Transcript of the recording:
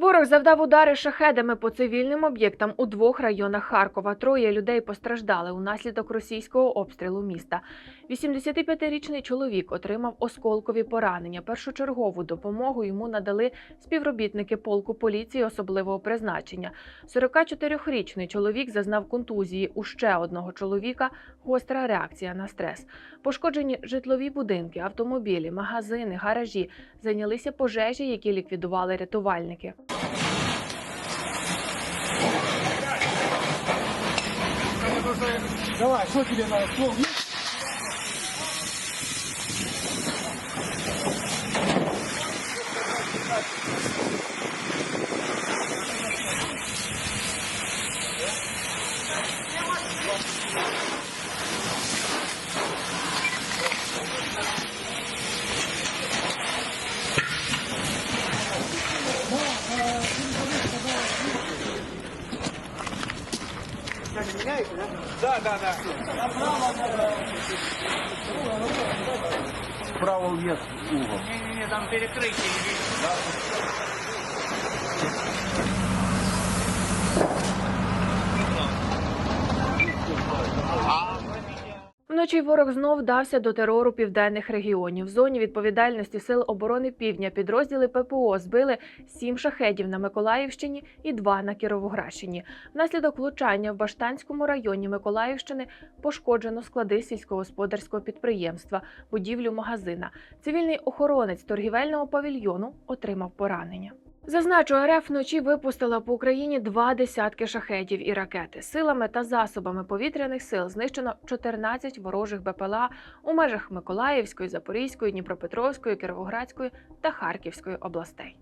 Ворог завдав удари шахедами по цивільним об'єктам у двох районах Харкова. Троє людей постраждали унаслідок російського обстрілу міста. 85-річний чоловік отримав осколкові поранення. Першочергову допомогу йому надали співробітники полку поліції особливого призначення. 44-річний чоловік зазнав контузії. У ще одного чоловіка гостра реакція на стрес. Пошкоджені житлові будинки, автомобілі, магазини, гаражі. Зайнялися пожежі, які ліквідували рятувальники. Давай, что тебе надо? Что? Справа вверх угол. Не-не-не, там перекрытие. Вночі ворог знов вдався до терору південних регіонів. В зоні відповідальності сил оборони Півдня підрозділи ППО збили сім шахедів на Миколаївщині і два на Кіровоградщині. Внаслідок влучання в Баштанському районі Миколаївщини пошкоджено склади сільськогосподарського підприємства, будівлю магазина. Цивільний охоронець торгівельного павільйону отримав поранення. Зазначу, РФ вночі випустила по Україні два десятки шахетів і ракети. Силами та засобами повітряних сил знищено 14 ворожих БПЛА у межах Миколаївської, Запорізької, Дніпропетровської, Кіровоградської та Харківської областей.